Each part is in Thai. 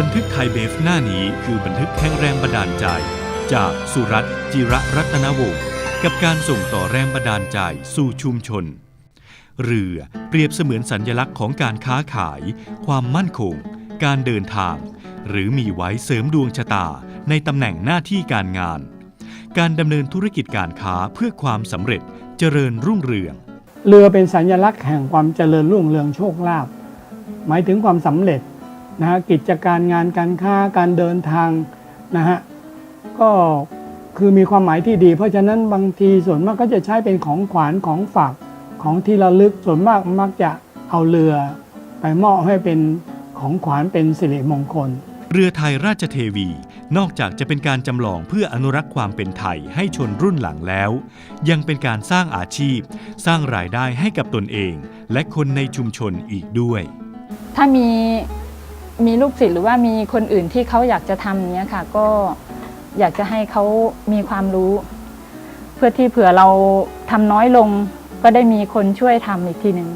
บันทึกไทยเบฟหน้านี้คือบันทึกแห่งแรงบันดาลใจ จากสุรัตน์จิระรัตนวงศ์กับการส่งต่อแรงบันดาลใจสู่ชุมชน เรือเปรียบเสมือนสัญลักษณ์ของการค้าขาย ความมั่นคง การเดินทาง หรือมีไว้เสริมดวงชะตาในตำแหน่งหน้าที่การงาน การดำเนินธุรกิจการค้าเพื่อความสำเร็จเจริญรุ่งเรือง เรือเป็นสัญลักษณ์แห่งความเจริญรุ่งเรืองโชคลาภหมายถึงความสำเร็จ นะฮะกิจการงานการค้าการเดินทางนะฮะก็คือมีความหมายที่ดี เพราะฉะนั้นบางทีส่วนมากก็จะใช้เป็นของขวัญของฝากของที่ระลึกส่วนมากมักจะเอาเรือ ไปมอบให้เป็นของขวัญเป็นสิริมงคล เรือไทยราชเทวี นอกจากจะเป็นการจำลองเพื่ออนุรักษ์ความเป็นไทยให้ชนรุ่นหลังแล้ว ยังเป็นการสร้างอาชีพ สร้างรายได้ให้กับตนเอง และคนในชุมชนอีกด้วย ถ้ามี มีลูกศิษย์หรือว่ามีคนอื่นที่เขาอยากจะทำเนี้ยค่ะ ก็อยากจะให้เขามีความรู้ เพื่อที่เผื่อเราทำน้อยลง ก็ได้มีคนช่วยทำอีกทีหนึ่ง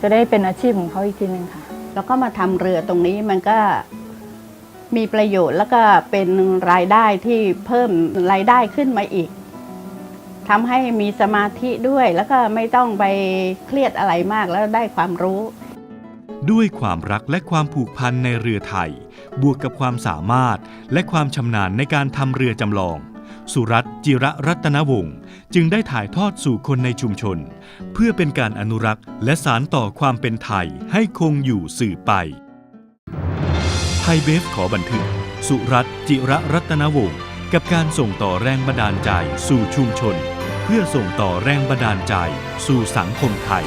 จะได้เป็นอาชีพของเขาอีกทีหนึ่งค่ะ แล้วก็มาทำเรือตรงนี้มันก็มีประโยชน์แล้วก็เป็นรายได้ที่เพิ่มรายได้ขึ้นมาอีกทำให้มีสมาธิด้วย แล้วก็ไม่ต้องไปเครียดอะไรมากแล้วได้ความรู้ ด้วยความรักและความผูกพันในเรือไทย บวกกับความสามารถและความชำนาญในการทำเรือจำลอง สุรัตจิระรัตนวงศ์จึงได้ถ่ายทอดสู่คนในชุมชน เพื่อเป็นการอนุรักษ์และสานต่อความเป็นไทยให้คงอยู่สืบไป ไทยเบฟขอบันทึก สุรัตจิระรัตนวงศ์กับการส่งต่อแรงบันดาลใจสู่ชุมชน เพื่อส่งต่อแรงบันดาลใจสู่สังคมไทย